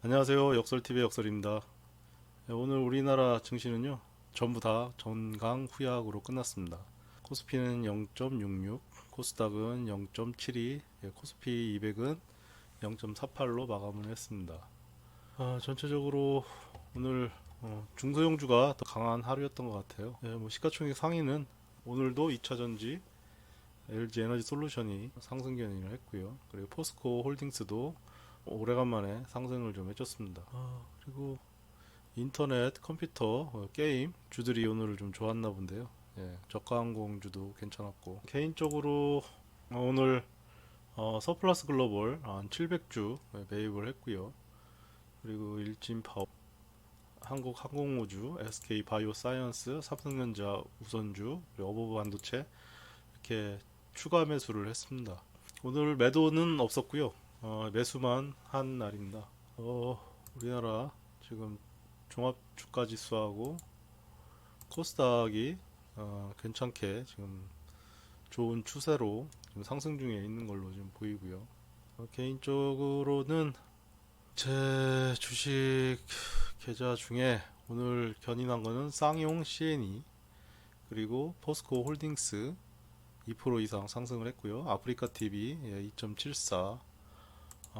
안녕하세요. 역설TV의 역설입니다. 네, 오늘 우리나라 증시는요, 전부 다 전강 후약으로 끝났습니다. 코스피는 0.66, 코스닥은 0.72, 예, 코스피 200은 0.48로 마감을 했습니다. 아, 전체적으로 오늘 어, 중소형주가 더 강한 하루였던 것 같아요. 예, 뭐 시가총액 상위는 오늘도 2차전지 LG 에너지 솔루션이 상승 견인을 했고요. 그리고 포스코 홀딩스도 오래간만에 상승을 좀 해줬습니다. 아, 그리고 인터넷, 컴퓨터, 어, 게임 주들이 오늘 좀 좋았나 본데요. 예, 저가항공주도 괜찮았고 개인적으로 어, 오늘 어, 서플러스 글로벌 한 700주 매입을 했고요. 그리고 일진파워, 한국 항공우주, SK 바이오사이언스, 삼성전자 우선주, 어버브 반도체 이렇게 추가 매수를 했습니다. 오늘 매도는 없었고요. 어, 매수만 한 날입니다. 어, 우리나라 지금 종합 주가 지수하고 코스닥이 어, 괜찮게 지금 좋은 추세로 지금 상승 중에 있는 걸로 지금 보이고요. 어, 개인적으로는 제 주식 계좌 중에 오늘 견인한 거는 쌍용 CNE 그리고 포스코 홀딩스 2% 이상 상승을 했고요. 아프리카 TV 2.74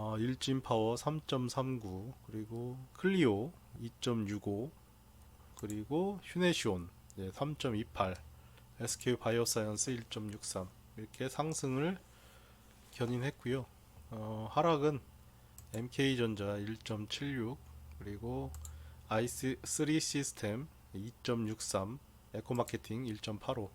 어, 일진 파워 3.39 그리고 클리오 2.65 그리고 휴네시온 3.28 SK 바이오사이언스 1.63 이렇게 상승을 견인했고요. 어, 하락은 MK전자 1.76 그리고 i3 시스템 2.63 에코마케팅 1.85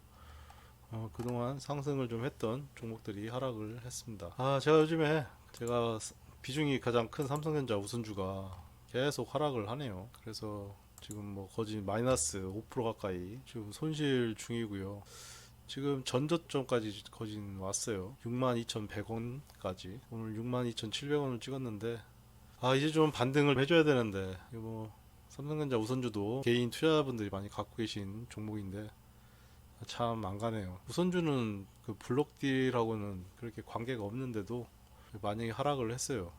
어, 그동안 상승을 좀 했던 종목들이 하락을 했습니다. 아, 제가 요즘에 제가 스- 비중이 가장 큰 삼성전자 우선주가 계속 하락을 하네요. 그래서 지금 뭐 거의 마이너스 5% 가까이 지금 손실 중이고요. 지금 전저점까지 거진 왔어요. 62,100원까지. 오늘 62,700원을 찍었는데 아 이제 좀 반등을 해줘야 되는데 이거 뭐 삼성전자 우선주도 개인 투자자분들이 많이 갖고 계신 종목인데 참 안 가네요. 우선주는 그 블록딜하고는 그렇게 관계가 없는데도 만약에 하락을 했어요.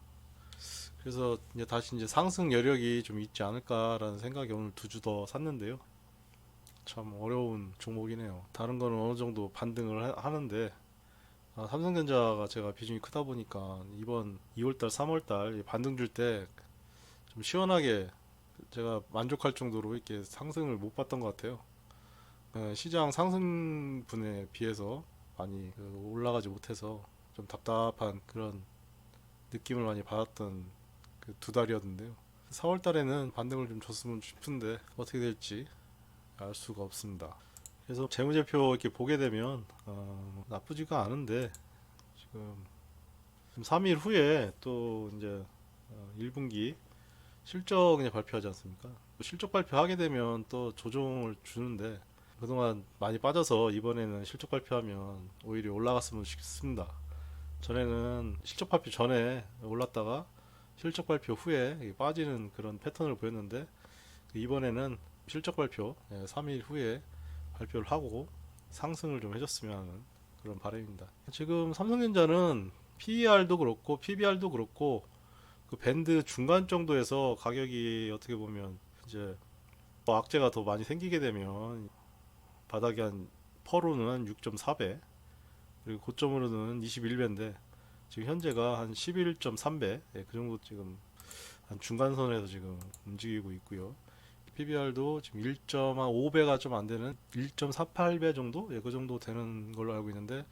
그래서 이제 다시 이제 상승 여력이 좀 있지 않을까라는 생각이 오늘 두 주 더 샀는데요. 참 어려운 종목이네요. 다른 거는 어느 정도 반등을 하- 하는데 아, 삼성전자가 제가 비중이 크다 보니까 이번 2월달, 3월달 반등 줄 때 좀 시원하게 제가 만족할 정도로 이렇게 상승을 못 봤던 것 같아요. 예, 시장 상승분에 비해서 많이 그 올라가지 못해서 좀 답답한 그런 느낌을 많이 받았던 그 두 달이었는데요. 4월 달에는 반등을 좀 줬으면 싶은데 어떻게 될지 알 수가 없습니다. 그래서 재무제표 이렇게 보게 되면 어, 나쁘지가 않은데 지금 3일 후에 또 이제 어, 1분기 실적 이제 발표하지 않습니까? 실적 발표하게 되면 또 조정을 주는데 그동안 많이 빠져서 이번에는 실적 발표하면 오히려 올라갔으면 싶습니다. 전에는 실적 발표 전에 올랐다가 실적 발표 후에 빠지는 그런 패턴을 보였는데 이번에는 실적 발표 3일 후에 발표를 하고 상승을 좀 해줬으면 하는 그런 바람입니다. 지금 삼성전자는 PER도 그렇고 PBR도 그렇고 그 밴드 중간 정도에서 가격이 어떻게 보면 이제 뭐 악재가 더 많이 생기게 되면 바닥이 한 퍼로는 한 6.4배 그리고 고점으로는 21배인데 지금 현재가 한 11.3배 예, 그 정도 지금 한 중간선에서 지금 움직이고 있고요. PBR도 지금 1.5배가 좀 안 되는 1.48배 정도 예, 그 정도 되는 걸로 알고 있는데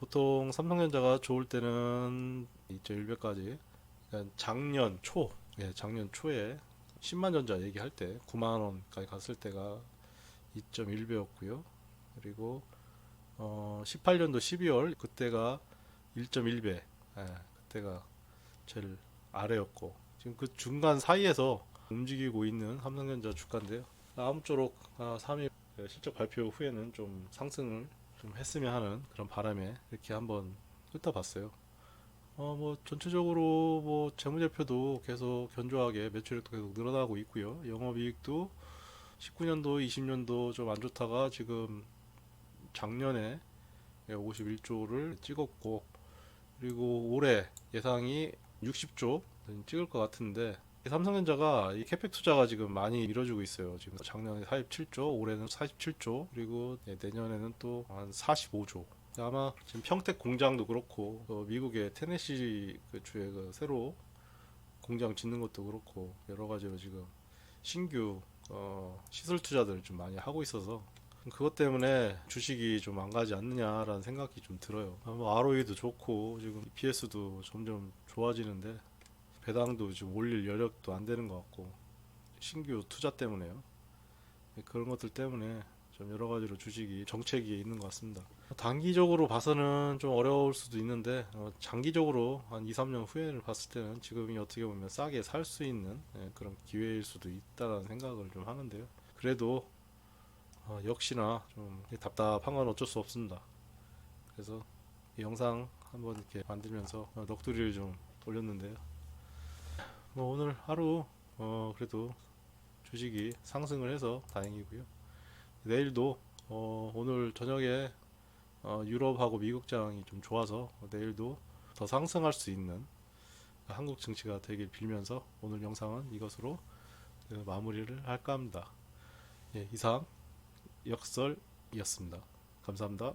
보통 삼성전자가 좋을 때는 2.1배까지 그러니까 작년 초 예, 작년 초에 10만 전자 얘기할 때 9만 원까지 갔을 때가 2.1배였고요. 그리고 어 18년도 12월 그때가 1.1배. 예, 그때가 제일 아래였고 지금 그 중간 사이에서 움직이고 있는 삼성전자 주가인데요. 아무쪼록 아, 3일 실적 발표 후에는 좀 상승을 좀 했으면 하는 그런 바람에 이렇게 한번 훑어봤어요. 어, 뭐, 전체적으로, 뭐, 재무제표도 계속 견조하게 매출액도 계속 늘어나고 있고요. 영업이익도 19년도, 20년도 좀 안 좋다가 지금 작년에 51조를 찍었고, 그리고 올해 예상이 60조 찍을 것 같은데, 삼성전자가 이 캐펙 투자가 지금 많이 이루어지고 있어요. 지금 작년에 47조, 올해는 47조, 그리고 네, 내년에는 또 한 45조. 아마 지금 평택 공장도 그렇고 어, 미국의 테네시 그 주에 그 새로 공장 짓는 것도 그렇고 여러 가지로 지금 신규 어, 시설 투자들을 좀 많이 하고 있어서 그것 때문에 주식이 좀 안 가지 않느냐라는 생각이 좀 들어요. 아, 뭐 ROE도 좋고 지금 EPS도 점점 좋아지는데 배당도 지금 올릴 여력도 안 되는 것 같고 신규 투자 때문에요. 네, 그런 것들 때문에 좀 여러 가지로 주식이 정체기에 있는 것 같습니다. 단기적으로 봐서는 좀 어려울 수도 있는데 어, 장기적으로 한 2, 3년 후에를 봤을 때는 지금이 어떻게 보면 싸게 살 수 있는 예, 그런 기회일 수도 있다라는 생각을 좀 하는데요. 그래도 어, 역시나 좀 답답한 건 어쩔 수 없습니다. 그래서 이 영상 한번 이렇게 만들면서 어, 넋두리를 좀 올렸는데요. 뭐 오늘 하루 어, 그래도 주식이 상승을 해서 다행이고요. 내일도 어, 오늘 저녁에 어, 유럽하고 미국장이 좀 좋아서 내일도 더 상승할 수 있는 한국 증시가 되길 빌면서 오늘 영상은 이것으로 그 마무리를 할까 합니다. 예, 이상 역설이었습니다. 감사합니다.